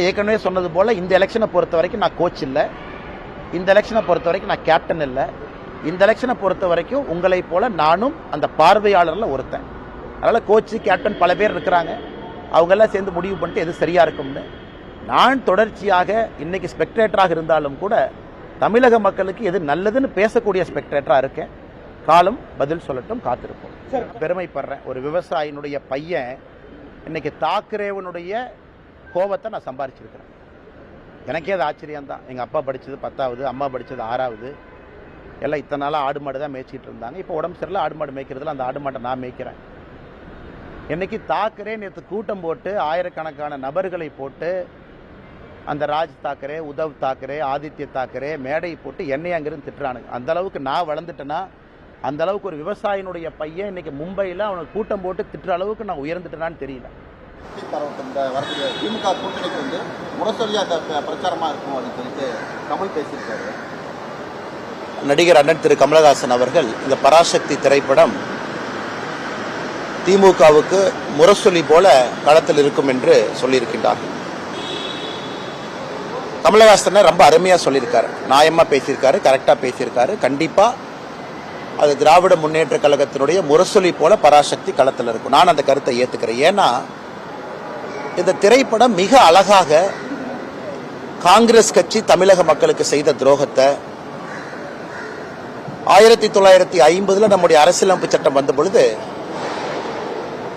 ஏற்கனவே சொன்னது போல இந்த எலெக்ஷனை பொறுத்த வரைக்கும் நான் கோச் இல்லை. இந்த எலெக்ஷனை பொறுத்த வரைக்கும் நான் கேப்டன் இல்லை. இந்த எலெக்ஷனை பொறுத்த வரைக்கும் உங்களைப் போல நானும் அந்த பார்வையாளர்ல ஒருத்தன். அதனால கோச்சு கேப்டன் பல பேர் இருக்கிறாங்க. அவங்க எல்லாம் சேர்ந்து முடிவு பண்ணிட்டு எது சரியா இருக்கும்னு. நான் தொடர்ச்சியாக இன்னைக்கு ஸ்பெக்டேட்டராக இருந்தாலும் கூட தமிழக மக்களுக்கு எது நல்லதுன்னு பேசக்கூடிய ஸ்பெக்டேட்டரா இருக்கேன். காலம் பதில் சொல்லட்டும் காத்திருப்போம். பெருமைப்படுறேன். ஒரு விவசாயினுடைய பையன் இன்னைக்கு தாக்கரேவனுடைய கோபத்தை நான் சம்பாரிச்சிருக்கிறேன். எனக்கே அது ஆச்சரியம்தான். எங்கள் அப்பா படித்தது பத்தாவது அம்மா படித்தது ஆறாவது. எல்லாம் இத்தனை நாளாக ஆடு மாடு தான் மேய்ச்சிட்டு இருந்தாங்க. இப்போ உடம்பு சரியில்லை ஆடு மாடு மேய்க்கிறதுல அந்த ஆடு மாட்டை நான் மேய்க்கிறேன். என்னைக்கு தாக்கரே நேற்று கூட்டம் போட்டு ஆயிரக்கணக்கான நபர்களை போட்டு அந்த ராஜ் தாக்கரே உதவ் தாக்கரே ஆதித்ய தாக்கரே மேடை போட்டு என்னை அங்கிருந்து திட்டுறானுங்க. அந்த அளவுக்கு நான் வளர்ந்துட்டேன்னா அந்த அளவுக்கு ஒரு விவசாயினுடைய பையன் இன்னைக்கு மும்பையில் அவனுக்கு கூட்டம் போட்டு திட்டுற அளவுக்கு நான் உயர்ந்துட்டேனான்னு தெரியல. இந்த வரக்கூடிய திமுக கூட்டணிக்கு வந்து முரசொலியா அந்த பிரச்சாரமா இருக்கும் அப்படின்னு சொல்லிட்டு கமல் பேசியிருக்காரு. நடிகர் அண்ணன் திரு கமலஹாசன் அவர்கள் இந்த பராசக்தி திரைப்படம் திமுகவுக்கு முரசொலி போல களத்தில் இருக்கும் என்று சொல்லியிருக்கின்றார்கள் கமலஹாசனை ரொம்ப அருமையா சொல்லியிருக்காரு. நியாயமா பேசியிருக்காரு கரெக்டா பேசியிருக்காரு. கண்டிப்பா அது திராவிட முன்னேற்ற கழகத்தினுடைய முரசொலி போல பராசக்தி களத்தில் இருக்கும். நான் அந்த கருத்தை ஏத்துக்கிறேன். ஏன்னா இந்த திரைப்படம் மிக அழகாக காங்கிரஸ் கட்சி தமிழக மக்களுக்கு செய்த துரோகத்தை ஆயிரத்தி தொள்ளாயிரத்தி ஐம்பதுல நம்முடைய அரசியலமைப்பு சட்டம் வந்த பொழுது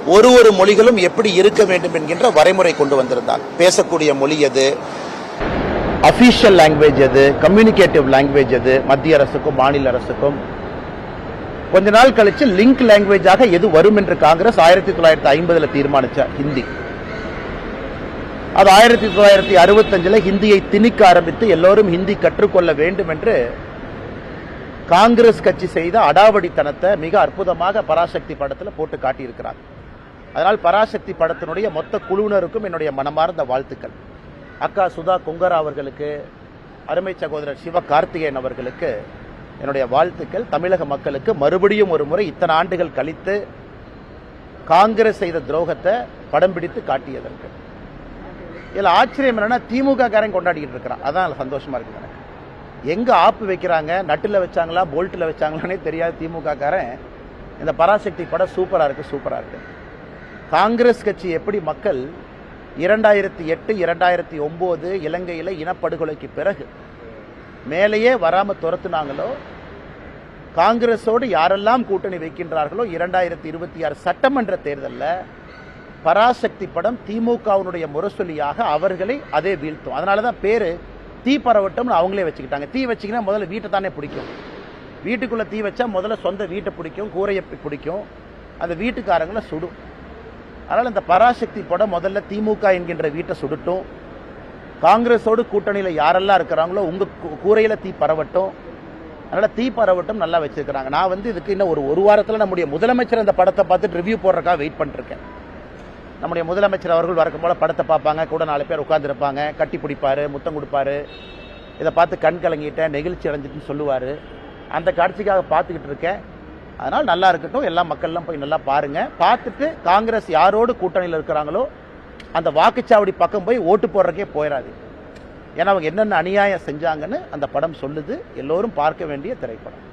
ஒரு ஒரு மொழிகளும் எப்படி இருக்க வேண்டும் என்கின்ற வரைமுறை கொண்டு வந்திருந்தார். பேசக்கூடிய மொழி எது? அபிஷியல் லாங்குவேஜ் எது? கம்யூனிகேட்டிவ் லாங்குவேஜ் எது? மத்திய அரசுக்கும் மாநில அரசுக்கும். கொஞ்ச நாள் கழிச்சு லிங்க் லாங்குவேஜாக எது வரும் என்று காங்கிரஸ் ஆயிரத்தி தொள்ளாயிரத்தி ஐம்பதுல தீர்மானிச்சார் ஹிந்தி. அது ஆயிரத்தி தொள்ளாயிரத்தி அறுபத்தஞ்சில் ஹிந்தியை திணிக்க ஆரம்பித்து எல்லோரும் ஹிந்தி கற்றுக்கொள்ள வேண்டும் என்று காங்கிரஸ் கட்சி செய்த அடாவடித்தனத்தை மிக அற்புதமாக பராசக்தி படத்தில் போட்டு காட்டியிருக்கிறார். அதனால் பராசக்தி படத்தினுடைய மொத்த குழுவினருக்கும் என்னுடைய மனமார்ந்த வாழ்த்துக்கள். அக்கா சுதா குங்கரா அவர்களுக்கு அருமை சகோதரர் சிவ கார்த்திகேயன் அவர்களுக்கு என்னுடைய வாழ்த்துக்கள். தமிழக மக்களுக்கு மறுபடியும் ஒரு முறை இத்தனை ஆண்டுகள் கழித்து காங்கிரஸ் செய்த துரோகத்தை படம் பிடித்து காட்டியதற்கு. இதில் ஆச்சரியம் என்னன்னா திமுக காரன் கொண்டாடிக்கிட்டு இருக்கிறான் அதான் அதில் சந்தோஷமா இருக்குது எனக்கு. எங்கே ஆப்பு வைக்கிறாங்க? நட்டில் வச்சாங்களா? போல்ட்டில் வச்சாங்களானே தெரியாது திமுக காரன் இந்த பராசக்தி படம் சூப்பராக இருக்குது சூப்பராக இருக்குது காங்கிரஸ் கட்சி எப்படி மக்கள் இரண்டாயிரத்தி எட்டு இரண்டாயிரத்தி ஒம்பது இலங்கையில் இனப்படுகொலைக்கு பிறகு மேலேயே வராமல் துரத்துனாங்களோ காங்கிரஸோடு யாரெல்லாம் கூட்டணி வைக்கின்றார்களோ இரண்டாயிரத்தி இருபத்தி ஆறு சட்டமன்ற தேர்தலில் பராசக்தி படம் திமுகவினுடைய முரசொலியாக அவர்களை அதே வீழ்த்தும். அதனால தான் பேர் தீ பரவட்டம்னு அவங்களே வச்சுக்கிட்டாங்க. தீ வச்சிங்கன்னா முதல்ல வீட்டை தானே பிடிக்கும். வீட்டுக்குள்ளே தீ வச்சா முதல்ல சொந்த வீட்டை பிடிக்கும் கூரையை பிடிக்கும். அந்த வீட்டுக்காரங்களை சுடும். அதனால் இந்த பராசக்தி படம் முதல்ல திமுக என்கின்ற வீட்டை சுடட்டும். காங்கிரஸோடு கூட்டணியில் யாரெல்லாம் இருக்கிறாங்களோ உங்கள் கூரையில் தீ பரவட்டும். அதனால் தீ பரவட்டும் நல்லா வச்சுருக்கிறாங்க. நான் வந்து இதுக்கு இன்னும் ஒரு ஒரு வாரத்தில் நம்முடைய முதலமைச்சர் அந்த படத்தை பார்த்துட்டு ரிவ்யூ போடுறதுக்காக வெயிட் பண்ணிருக்கேன் நம்முடைய முதலமைச்சர் அவர்கள் வரக்கும் போல படத்தை பார்ப்பாங்க கூட நாலு பேர் உட்காந்துருப்பாங்க கட்டி பிடிப்பாரு முத்தம் கொடுப்பாரு. இதை பார்த்து கண் கலங்கிட்டேன் நெகிழ்ச்சி அடைஞ்சிட்டுன்னு சொல்லுவாரு. அந்த காட்சிக்காக பார்த்துக்கிட்டு இருக்கேன். அதனால நல்லா இருக்கட்டும் எல்லா மக்கள்லாம் போய் நல்லா பாருங்க. பார்த்துட்டு காங்கிரஸ் யாரோடு கூட்டணியில் இருக்கிறாங்களோ அந்த வாக்குச்சாவடி பக்கம் போய் ஓட்டு போடுறக்கே போயிடாது ஏன்னா அவங்க என்னென்ன அநியாயம் செஞ்சாங்கன்னு அந்த படம் சொல்லுது. எல்லோரும் பார்க்க வேண்டிய திரைப்படம்.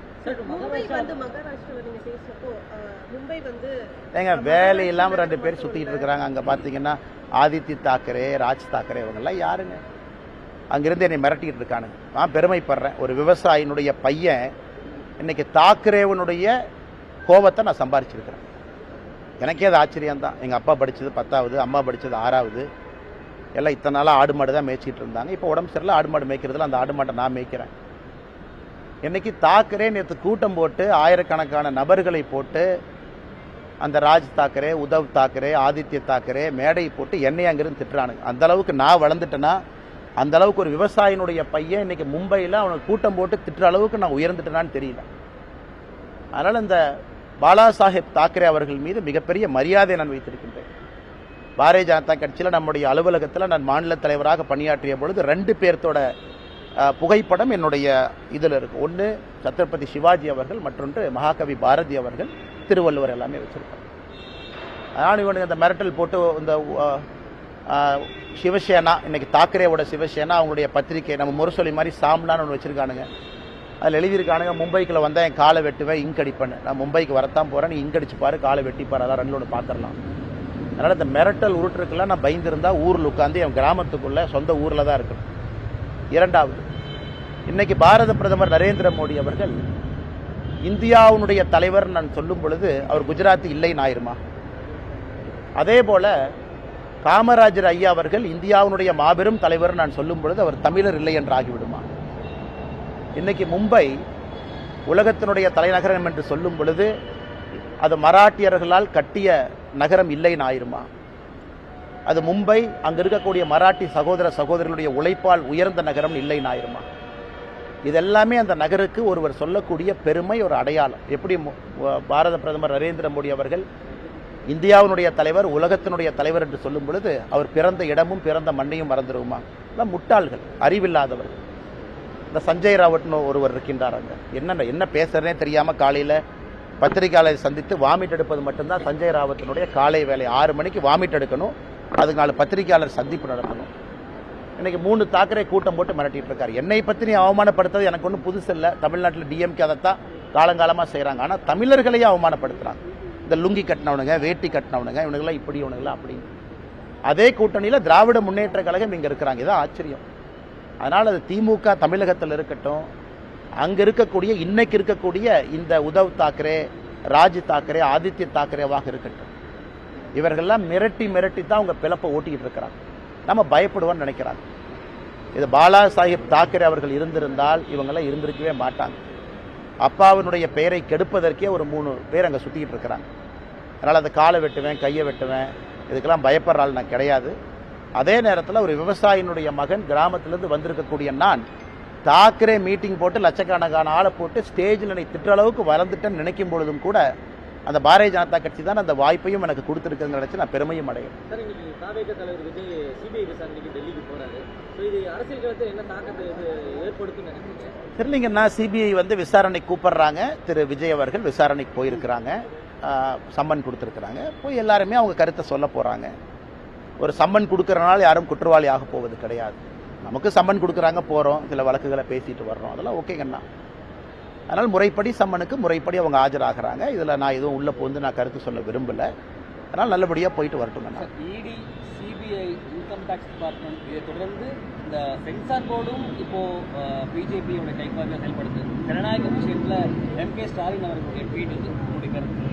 மும்பை வந்து ஏங்க வேலை இல்லாம ரெண்டு பேர் சுத்திட்டு இருக்கிறாங்க. அங்க பாத்தீங்கன்னா ஆதித்ய தாக்கரே ராஜ் தாக்கரே இவங்கெல்லாம் யாருங்க? அங்கிருந்து என்னை மிரட்டிட்டு இருக்கானுங்க. நான் பெருமைப்படுறேன். ஒரு விவசாயினுடைய பையன் இன்னைக்கு தாக்கரேவனுடைய கோபத்தை நான் சம்பாரிச்சிருக்கிறேன். எனக்கே அது ஆச்சரியம் தான் எங்கள் அப்பா படித்தது பத்தாவது அம்மா படித்தது ஆறாவது. எல்லாம் இத்தனை நாளாக ஆடு மாடு தான் மேய்ச்சிட்டு இருந்தாங்க. இப்போ உடம்பு சரியில்லை ஆடு மாடு மேய்க்கிறதுல அந்த ஆடு மாட்டை நான் மேய்க்கிறேன். இன்னைக்கு தாக்கரே நேற்று கூட்டம் போட்டு ஆயிரக்கணக்கான நபர்களை போட்டு அந்த ராஜ் தாக்கரே உதவ் தாக்கரே ஆதித்ய தாக்கரே மேடை போட்டு என்னை அங்கிருந்து திட்டுறானுங்க. அந்த அளவுக்கு நான் வளர்ந்துட்டேன்னா அந்த அளவுக்கு ஒரு விவசாயினுடைய பையன் இன்னைக்கு மும்பையில் அவனுக்கு கூட்டம் போட்டு திட்டுற அளவுக்கு நான் உயர்ந்துட்டேனான்னு தெரியல. அதனால் இந்த பாலா சாஹேப் தாக்கரே அவர்கள் மீது மிகப்பெரிய மரியாதை நான் வைத்திருக்கின்றேன். பாரதிய ஜனதா கட்சியில் நம்முடைய அலுவலகத்தில் நான் மாநில தலைவராக பணியாற்றிய பொழுது ரெண்டு பேர்த்தோட புகைப்படம் என்னுடைய இதில் இருக்கு. ஒன்று சத்ரபதி சிவாஜி அவர்கள் மற்றொன்று மகாகவி பாரதி அவர்கள். திருவள்ளுவர் எல்லாமே வச்சுருப்பாங்க. அதனால் இவனுக்கு அந்த மிரட்டல் போட்டு இந்த சிவசேனா இன்னைக்கு தாக்கரேவோட சிவசேனா அவங்களுடைய பத்திரிக்கை நம்ம முரசொலி மாதிரி சாம்லான்னு ஒன்று வச்சுருக்கானுங்க. அதில் எழுதியிருக்கானுங்க மும்பைக்கில் வந்தால் என் காலை வெட்டுவேன் இங்க் அடிப்பேன் நான் மும்பைக்கு வரத்தான் போகிறேன் நீ இங்க் அடிச்சு பாரு காலை வெட்டிப்பார் அதான் ரெண்டு ஒன்று பார்த்துடலாம் அதனால் இந்த மிரட்டல் உருட்டுருக்கெல்லாம் நான் பயந்துருந்தா ஊரில் உட்காந்து என் கிராமத்துக்குள்ளே சொந்த ஊரில் தான் இருக்கணும். இரண்டாவது இன்னைக்கு பாரத பிரதமர் நரேந்திர மோடி அவர்கள் இந்தியாவுடைய தலைவர் நான் சொல்லும் பொழுது அவர் குஜராத்தி இல்லை நாயிருமா? அதே போல காமராஜர் ஐயா அவர்கள் இந்தியாவுடைய மாபெரும் தலைவர் நான் சொல்லும் பொழுது அவர் தமிழர் இல்லை என்று ஆகிவிடுமா? இன்னைக்கு மும்பை உலகத்தினுடைய தலைநகரம் என்று சொல்லும் பொழுது அது மராட்டியர்களால் கட்டிய நகரம் இல்லை ஆயிருமா அது மும்பை அங்க இருக்கக்கூடிய மராட்டி சகோதர சகோதரர்களுடைய உழைப்பால் உயர்ந்த நகரம் இல்லைன்னு ஆயிருமா இதெல்லாமே அந்த நகருக்கு ஒருவர் சொல்லக்கூடிய பெருமை ஒரு அடையாளம். எப்படி பாரத பிரதமர் நரேந்திர மோடி அவர்கள் இந்தியாவினுடைய தலைவர் உலகத்தினுடைய தலைவர் என்று சொல்லும் பொழுது அவர் பிறந்த இடமும் பிறந்த மண்ணையும் மறந்துடுவோமா எல்லாம் முட்டாள்கள் அறிவில்லாதவர்கள். இந்த சஞ்சய் ராவட்னு ஒருவர் இருக்கின்றார் அங்கே. என்ன என்ன பேசுறதே தெரியாமல் காலையில் பத்திரிகையாளர் சந்தித்து வாமிட் எடுப்பது மட்டும்தான் சஞ்சய் ராவத்தினுடைய காலை வேலை. ஆறு மணிக்கு வாமிட் எடுக்கணும் அதுக்கு நாலு பத்திரிகையாளர் சந்திப்பு நடத்தணும். இன்னைக்கு மூணு தாக்கரே கூட்டம் போட்டு மிரட்டிட்டு இருக்காரு. என்னை பற்றி நீ அவமானப்படுத்துறது எனக்கு ஒன்றும் புதுசு இல்லை. தமிழ்நாட்டில் டிஎம்கே அதைத்தான் காலங்காலமாக செய்கிறாங்க ஆனால் தமிழர்களையே அவமானப்படுத்துகிறாங்க இந்த லுங்கி கட்டினவனுங்க வேட்டி கட்டினவனுங்க இவனுங்களாம் இப்படி இவனுங்களாம் அப்படின்னு. அதே கூட்டணியில் திராவிட முன்னேற்ற கழகம் இங்கே இருக்கிறாங்க. இதான் ஆச்சரியம். அதனால் அது திமுக தமிழகத்தில் இருக்கட்டும் அங்கே இருக்கக்கூடிய இன்னைக்கு இருக்கக்கூடிய இந்த உதவ் தாக்கரே ராஜ் தாக்கரே ஆதித்ய தாக்கரேவாக இருக்கட்டும். இவர்கள்லாம் மிரட்டி மிரட்டி தான் அவங்க பிழப்பை ஓட்டிக்கிட்டு இருக்கிறாங்க. நம்ம பயப்படுவோம்னு நினைக்கிறாங்க. இது பாலா சாஹிப் தாக்கரே அவர்கள் இருந்திருந்தால் இவங்கெல்லாம் இருந்திருக்கவே மாட்டாங்க. அப்பாவினுடைய பெயரை கெடுப்பதற்கே ஒரு மூணு பேர் அங்கே சுற்றிக்கிட்டு இருக்கிறாங்க. அதனால் அந்த காலை வெட்டுவேன் கையை வெட்டுவேன் இதுக்கெல்லாம் பயப்படுற ஆள் நான் கிடையாது. அதே நேரத்தில் ஒரு விவசாயினுடைய மகன் கிராமத்திலேருந்து வந்திருக்கக்கூடிய நான் தாக்கரே மீட்டிங் போட்டு லட்சக்கணக்கான ஆளை போட்டு ஸ்டேஜில் என்னை திட்டுற அளவுக்கு வளர்ந்துட்டேன்னு நினைக்கும் பொழுதும் கூட அந்த பாரதிய ஜனதா கட்சி தான் அந்த வாய்ப்பையும் எனக்கு கொடுத்துருக்குன்னு நினச்சி நான் பெருமையும் அடையும் சார் இன்னைக்கு தாவேக தலைவர் விஜய் சிபிஐ விசாரணைக்கு வந்து விசாரணை கூப்பிடுறாங்க. திரு. விஜய் அவர்கள் விசாரணைக்கு போயிருக்கிறாங்க. சம்மன் கொடுத்துருக்குறாங்க. போய் எல்லாருமே அவங்க கருத்தை சொல்ல போகிறாங்க ஒரு சம்மன் கொடுக்கறனால யாரும் குற்றவாளி ஆக போவது கிடையாது. நமக்கு சம்மன் கொடுக்குறாங்க போகிறோம் சில வழக்குகளை பேசிட்டு வர்றோம். அதெல்லாம் ஓகேங்கண்ணா. அதனால் முறைப்படி சம்மனுக்கு முறைப்படி அவங்க ஆஜராகிறாங்க. இதில் நான் எதுவும் உள்ளே போந்து நான் கருத்து சொல்ல விரும்பலை. அதனால் நல்லபடியாக போயிட்டு வரட்டுங்கண்ணா இடி சிபிஐ இன்கம் டேக்ஸ் டிபார்ட்மெண்ட் இதை தொடர்ந்து இந்த சென்சார் போர்டும் இப்போ பிஜேபியோட கைப்பாக செயல்படுது ஜனநாயக விஷயத்துல எம் கே ஸ்டாலின் அவர்களுடைய ட்வீட் இது உங்களுடைய கருத்து.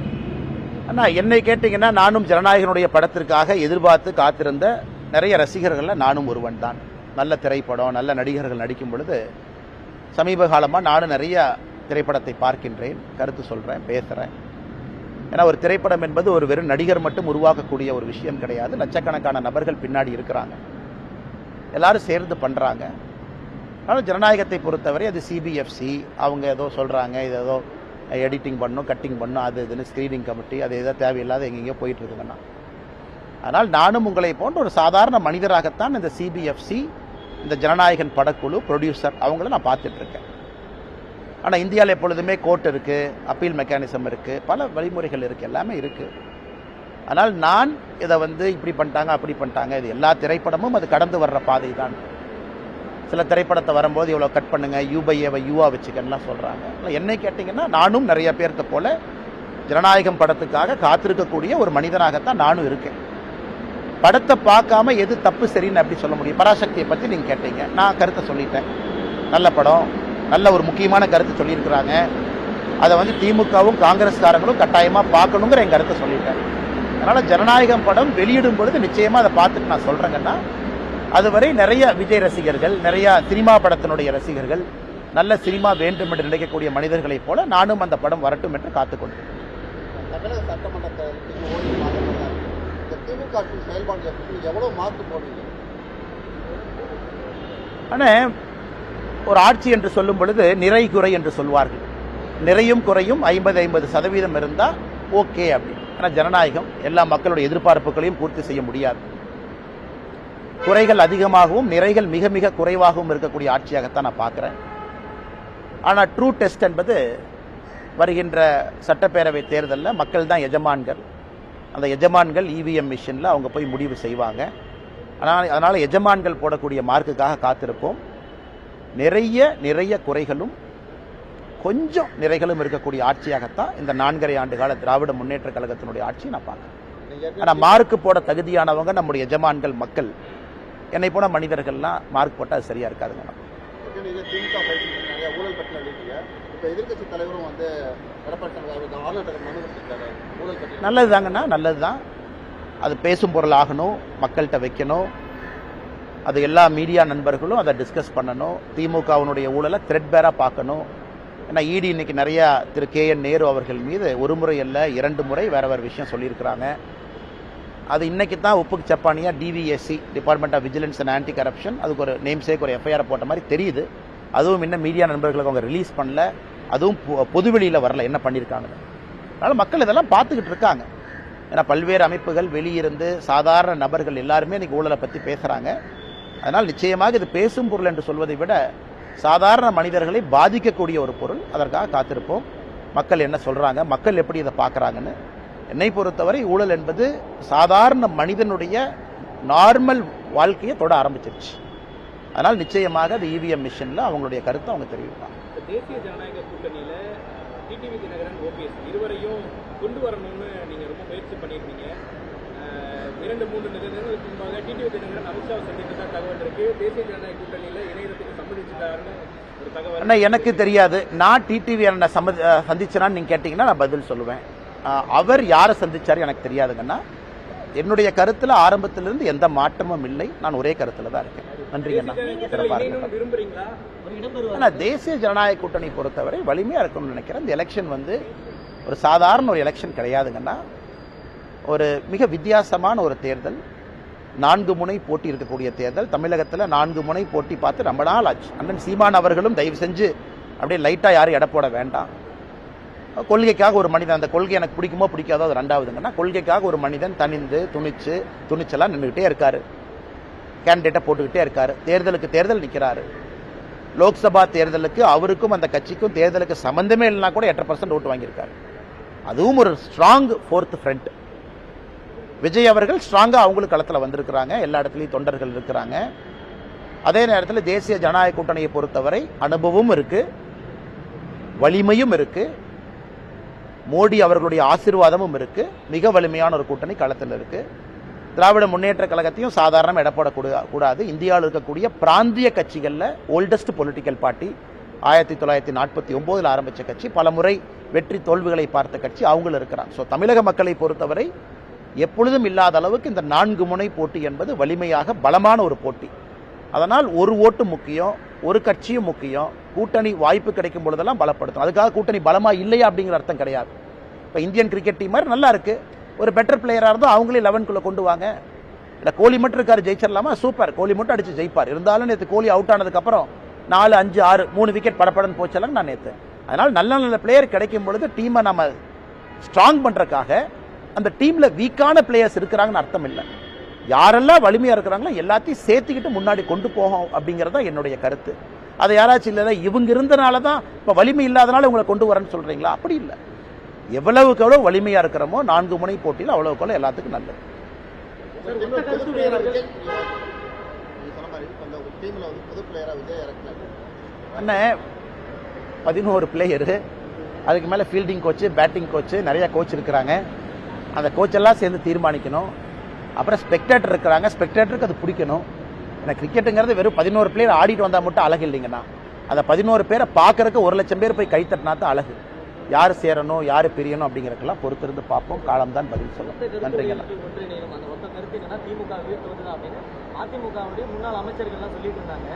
அண்ணா என்னை கேட்டிங்கன்னா நானும் ஜனநாயகனுடைய படத்திற்காக எதிர்பார்த்து காத்திருந்த நிறைய ரசிகர்கள்ல நானும் ஒருவன் தான். நல்ல திரைப்படம் நல்ல நடிகர்கள் நடிக்கும் பொழுது சமீப காலமாக நானும் நிறைய திரைப்படத்தை பார்க்கின்றேன் கருத்து சொல்கிறேன் பேசுகிறேன் ஏன்னா ஒரு திரைப்படம் என்பது ஒரு வெறும் நடிகர் மட்டும் உருவாக்கக்கூடிய ஒரு விஷயம் கிடையாது. லட்சக்கணக்கான நபர்கள் பின்னாடி இருக்கிறாங்க. எல்லாரும் சேர்ந்து பண்ணுறாங்க ஆனால் ஜனநாயகத்தை பொறுத்தவரை அது சிபிஎஃப்சி அவங்க ஏதோ சொல்கிறாங்க இது ஏதோ எடிட்டிங் பண்ணும் கட்டிங் பண்ணும் அது இதுன்னு ஸ்க்ரீனிங் கமிட்டி அது எதோ தேவையில்லாத எங்கெங்கேயோ போயிட்டு இருக்குங்கண்ணா அதனால் நானும் உங்களை போன்ற ஒரு சாதாரண மனிதராகத்தான் இந்த சிபிஎஃப்சி இந்த ஜனநாயகன் படக்குழு ப்ரொடியூசர் அவங்கள நான் பார்த்துட்ருக்கேன் ஆனால் இந்தியாவில் எப்பொழுதுமே கோர்ட் இருக்குது அப்பீல் மெக்கானிசம் இருக்குது பல வழிமுறைகள் இருக்குது எல்லாமே இருக்குது ஆனால் நான் இதை வந்து இப்படி பண்ணிட்டாங்க அப்படி பண்ணிட்டாங்க இது எல்லா திரைப்படமும் அது கடந்து வர்ற பாதை தான் சில திரைப்படத்தை வரும்போது இவ்வளோ கட் பண்ணுங்கள் யூபைஏவை யூவா வச்சுக்கன்னுலாம் சொல்கிறாங்க ஆனால் என்னை கேட்டிங்கன்னா நானும் நிறைய பேர்த்த போல் ஜனநாயகம் படத்துக்காக காத்திருக்கக்கூடிய ஒரு மனிதனாகத்தான் நானும் இருக்கேன். படத்தை பார்க்காம எது தப்பு சரின்னு அப்படி சொல்ல முடியும். பராசக்தியை பற்றி நீங்கள் கேட்டீங்க. நான் கருத்தை சொல்லிட்டேன். நல்ல படம். நல்ல ஒரு முக்கியமான கருத்து சொல்லியிருக்கிறாங்க. அதை வந்து திமுகவும் காங்கிரஸ்காரங்களும் கட்டாயமாக பார்க்கணுங்கிற என் கருத்தை சொல்லிட்டேன் அதனால் ஜனநாயகம் படம் வெளியிடும் பொழுது நிச்சயமாக அதை பார்த்துட்டு நான் சொல்கிறேங்கன்னா அதுவரை நிறைய விஜய் ரசிகர்கள் நிறைய சினிமா படத்தினுடைய ரசிகர்கள் நல்ல சினிமா வேண்டும் என்று நினைக்கக்கூடிய மனிதர்களைப் போல நானும் அந்த படம் வரட்டும் என்று காத்துக்கொண்டிருக்கிறேன் தமிழக சட்டமன்றத்தை இன்னும் ஓடி மாதம் தான். இந்த திமுக ஆட்சியின் செயல்பாடுகளை பற்றி நீங்க எவ்வளவு மார்க் போடுவீங்க ஆனால் ஒரு ஆட்சி என்று சொல்லும் பொழுது நிறை குறை என்று சொல்வார்கள். நிறையும் குறையும் ஐம்பது ஐம்பது சதவீதம் இருந்தால் ஓகே அப்படின்னு. ஆனால் ஜனநாயகம் எல்லா மக்களுடைய எதிர்பார்ப்புகளையும் பூர்த்தி செய்ய முடியாது. குறைகள் அதிகமாகவும் நிறைகள் மிக மிக குறைவாகவும் இருக்கக்கூடிய ஆட்சியாகத்தான் நான் பார்க்குறேன். ஆனால் ட்ரூ டெஸ்ட் என்பது வருகின்ற சட்டப்பேரவை தேர்தலில் மக்கள் தான் எஜமான்கள். அந்த எஜமான்கள் இவிஎம் மிஷினில் அவங்க போய் முடிவு செய்வாங்க. ஆனால் அதனால் எஜமான்கள் போடக்கூடிய மார்க்குக்காக காத்திருப்போம். நிறைய நிறைய குறைகளும் கொஞ்சம் நிறைகளும் இருக்கக்கூடிய ஆட்சியாகத்தான் இந்த நான்கரை ஆண்டு கால திராவிட முன்னேற்ற கழகத்தினுடைய ஆட்சியை நான் பார்க்குறேன். ஆனால் மார்க்கு போட தகுதியானவங்க நம்முடைய எஜமான்கள் மக்கள். என்னை போன மனிதர்கள்லாம் மார்க் போட்டால் அது சரியா இருக்காதுங்க. பட்டியல் நல்லது தாங்கண்ணா நல்லது தான் அது பேசும் பொருள் ஆகணும் மக்கள்கிட்ட வைக்கணும். அது எல்லா மீடியா நண்பர்களும் அதை டிஸ்கஸ் பண்ணணும். திமுகவினுடைய ஊழலை த்ரெட்பேராக பார்க்கணும். ஏன்னா இடி இன்னைக்கு நிறையா திரு கே என் நேரு அவர்கள் மீது ஒரு முறை இல்லை இரண்டு முறை வேற வேறு விஷயம் சொல்லியிருக்கிறாங்க. அது இன்னைக்கு தான் உப்புக்கு சப்பானியாக DVSC department of vigilance and anti corruption அதுக்கு ஒரு நேம் சேக் ஒரு எஃப்ஐஆர் போட்ட மாதிரி தெரியுது. அதுவும் இன்னும் மீடியா நண்பர்களுக்கு அவங்க ரிலீஸ் பண்ணல. அதுவும் பொ- பொதுவெளியில் வரல என்ன பண்ணியிருக்காங்க அதனால் மக்கள் இதெல்லாம் பார்த்துக்கிட்டு இருக்காங்க. ஏன்னா பல்வேறு அமைப்புகள் வெளியிருந்து சாதாரண நபர்கள் எல்லாருமே இன்னைக்கு ஊழலை பற்றி பேசுகிறாங்க அதனால் நிச்சயமாக இது பேசும் பொருள் என்று சொல்வதை விட சாதாரண மனிதர்களை பாதிக்கக்கூடிய ஒரு பொருள். அதற்காக காத்திருப்போம். மக்கள் என்ன சொல்கிறாங்க மக்கள் எப்படி இதை பார்க்குறாங்கன்னு? என்னை பொறுத்தவரை ஊழல் என்பது சாதாரண மனிதனுடைய நார்மல் வாழ்க்கையை தொட ஆரம்பிச்சிருச்சு. அதனால் நிச்சயமாக அது இவிஎம் மிஷனில் அவங்களுடைய கருத்தை அவங்க தெரிவிப்பாங்க. தேசிய ஜனநாயக கூட்டணியில் டிடிவி தினகரன் ஓபிஎஸ் இருவரையும் கொண்டு வரணும்னு நீங்கள் ரொம்ப முயற்சி பண்ணியிருக்கீங்க இரண்டு மூன்று நிமிடங்களுக்கு முன்பாக டிடிவி தினகரன் அமித்ஷாவை சந்தித்ததா தகவல் இருக்கு. தேசிய ஜனநாயக கூட்டணியில இணையத்துக்கு சம்மதிச்சிட்டாருன்னு ஒரு தகவல் அண்ணா எனக்கு தெரியாது. நான் டிடிவி அண்ணனை சம்மதி சந்திச்சேனான்னு நீங்கள் கேட்டிங்கன்னா நான் பதில் சொல்லுவேன். அவர் யாரை சந்திச்சாரு எனக்கு தெரியாதுங்கண்ணா என்னுடைய கருத்தில் ஆரம்பத்திலிருந்து எந்த மாற்றமும் இல்லை. நான் ஒரே கருத்தில் தான் இருக்கேன். நன்றிங்கண்ணா சிறப்பாக ஆனால் தேசிய ஜனநாயக கூட்டணி பொறுத்தவரை வலிமையாக இருக்கும்னு நினைக்கிறேன். இந்த எலெக்ஷன் வந்து ஒரு சாதாரண ஒரு எலெக்ஷன் கிடையாதுங்கன்னா ஒரு மிக வித்தியாசமான ஒரு தேர்தல். நான்கு முனை போட்டி இருக்கக்கூடிய தேர்தல். தமிழகத்தில் நான்கு முனை போட்டி பார்த்து ரொம்ப நாள் ஆச்சு. அண்ணன் சீமான் அவர்களும் தயவு செஞ்சு அப்படியே லைட்டாக யாரும் எடை போட வேண்டாம். கொள்கைக்காக ஒரு மனிதன் அந்த கொள்கை எனக்கு பிடிக்குமோ பிடிக்காதோ அது ரெண்டாவதுங்கன்னா கொள்கைக்காக ஒரு மனிதன் தனிந்து துணிச்சு துணிச்சலாக நின்றுக்கிட்டே இருக்கார். கேண்டிடேட்டை போட்டுக்கிட்டே இருக்கார். தேர்தலுக்கு தேர்தல் நிற்கிறாரு லோக்சபா தேர்தலுக்கு அவருக்கும் அந்த கட்சிக்கும் தேர்தலுக்கு சம்மந்தமே இல்லைனா கூட எட்டரை பர்சன்ட் ஓட்டு வாங்கியிருக்காரு. அதுவும் ஒரு ஸ்ட்ராங் ஃபோர்த் ஃப்ரண்ட் விஜய் அவர்கள் ஸ்ட்ராங்காக அவங்களுக்கு களத்தில் வந்திருக்கிறாங்க. எல்லா இடத்துலையும் தொண்டர்கள் இருக்கிறாங்க. அதே நேரத்தில் தேசிய ஜனநாயக கூட்டணியை பொறுத்தவரை அனுபவமும் இருக்குது வலிமையும் இருக்குது மோடி அவர்களுடைய ஆசீர்வாதமும் இருக்குது மிக வலிமையான ஒரு கூட்டணி களத்தில் இருக்குது திராவிட முன்னேற்ற கழகத்தையும் சாதாரண எடை கூடாது. இந்தியாவில் இருக்கக்கூடிய பிராந்திய கட்சிகளில் ஓல்டஸ்ட் பொலிட்டிக்கல் பார்ட்டி ஆயிரத்தி தொள்ளாயிரத்தி நாற்பத்தி ஒம்போதில் ஆரம்பித்த கட்சி. பல முறை வெற்றி தோல்விகளை பார்த்த கட்சி. அவங்களும் இருக்கிறாங்க. ஸோ தமிழக மக்களை பொறுத்தவரை எப்பொழுதும் இல்லாத அளவுக்கு இந்த நான்கு முனை போட்டி என்பது வலிமையாக பலமான ஒரு போட்டி. அதனால் ஒரு ஓட்டு முக்கியம் ஒரு கட்சியும் முக்கியம் கூட்டணி வாய்ப்பு கிடைக்கும் பொழுதெல்லாம் பலப்படுத்தும். அதுக்காக கூட்டணி பலமாக இல்லையா அப்படிங்கிற அர்த்தம் கிடையாது. இப்போ இந்தியன் கிரிக்கெட் டீம் மாதிரி நல்லா இருக்கு. ஒரு பெட்டர் பிளேயராக இருந்தால் அவங்களே லெவன்குள்ளே கொண்டு வாங்க. இல்லை கோலி மட்டும் இருக்காரு ஜெயிச்சிடலாமா? சூப்பர். கோலி மட்டும் அடித்து ஜெயிப்பார். இருந்தாலும் நேற்று கோலி அவுட் ஆனதுக்கப்புறம் நாலு அஞ்சு ஆறு மூணு விக்கெட் படப்படன்னு போச்சலாம் நான் நேற்று அதனால் நல்ல நல்ல பிளேயர் கிடைக்கும் பொழுது டீமை நம்ம ஸ்ட்ராங் பண்ணுறக்காக அந்த டீமில் வீக்கான பிளேயர்ஸ் இருக்கிறாங்கன்னு அர்த்தம் இல்லை யாரெல்லாம் வலிமையாக இருக்கிறாங்களோ எல்லாத்தையும் சேர்த்துக்கிட்டு முன்னாடி கொண்டு போகும் அப்படிங்கிறது தான் என்னுடைய கருத்து. அதை யாராச்சும் இல்லை இவங்க இருந்தனால தான் இப்போ வலிமை இல்லாதனால உங்களை கொண்டு வரேன்னு சொல்கிறீங்களா அப்படி இல்லை. எவ்வளவுக்கு எவ்வளோ வலிமையாக இருக்கிறோமோ நான்கு முனை போட்டியில் அவ்வளவுக்கு அவ்வளோ எல்லாத்துக்கும் நல்லது. அண்ணே பதினோரு பிளேயரு அதுக்கு மேலே ஃபீல்டிங் கோச்சு பேட்டிங் கோச்சு நிறைய கோச் இருக்கிறாங்க. அந்த கோச்செல்லாம் சேர்ந்து தீர்மானிக்கணும். அப்புறம் ஸ்பெக்டேட்டர் இருக்கிறாங்க. ஸ்பெக்டேட்டருக்கு அது பிடிக்கணும். ஏன்னா கிரிக்கெட்டுங்கிறது வெறும் பதினோரு பிளேயர் ஆடிட்டு வந்தால் மட்டும் அழகு இல்லைங்கண்ணா. அந்த பதினோரு பேரை பார்க்கறக்கு ஒரு லட்சம் பேர் போய் கை தட்டினா தான் அழகு. யார் சேரணும் யார் பிரியணும் அப்படிங்கிறதுக்கெல்லாம் பொறுத்திருந்து பார்ப்போம். காலம்தான் பதில் சொல்லும். நன்றிங்கண்ணா. ஒன்றிணையும் அந்த ஒத்த கருத்து என்னன்னா திமுக வீழ்த்துவது தான் அப்படின்னு அதிமுகவுடைய முன்னாள் அமைச்சர்கள்லாம் சொல்லிட்டு இருந்தாங்க.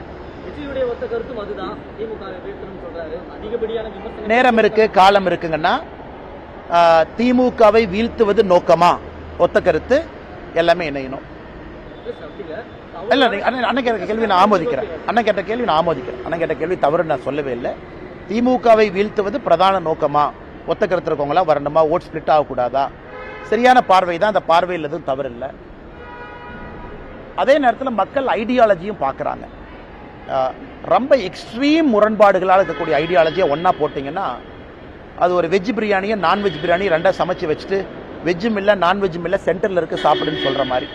விஜயுடைய ஒத்த கருத்தும் அதுதான். திமுக வீழ்த்தணும்னு சொல்றாரு. அதிகப்படியான விமர்சனம் நேரம் இருக்கு காலம் இருக்குங்கன்னா திமுகவை வீழ்த்துவது நோக்கமா? ஒத்த கருத்து. எல்லாமே இணையணும் இல்ல அண்ணன் அண்ணன் கேட்ட கேள்வி நான் ஆமோதிக்கிறேன். அண்ணன் கேட்ட கேள்வி நான் ஆமோதிக்கிறேன். அண்ணன் கேட்ட கேள்வி தவறு நான் சொல்லவே இல்லை. திமுகவை வீழ்த்துவது பிரதான நோக்கமா? ஒத்த கருத்து இருக்கவங்களா? வரணுமா? ஓட் ஸ்பிளிட் ஆகக்கூடாதா? சரியான பார்வை தான். அந்த பார்வையில் எதுவும் தவறு இல்லை. அதே நேரத்தில் மக்கள் ஐடியாலஜியும் பார்க்குறாங்க. ரொம்ப எக்ஸ்ட்ரீம் முரண்பாடுகளால் இருக்கக்கூடிய ஐடியாலஜியை ஒன்றா போட்டிங்கன்னா அது ஒரு வெஜ் பிரியாணியை நான்வெஜ் பிரியாணி ரெண்டாக சமைச்சு வச்சுட்டு வெஜ்ஜும் இல்லை நான்வெஜ்ஜும் இல்லை சென்டரில் இருக்க சாப்பிடுன்னு சொல்கிற மாதிரி.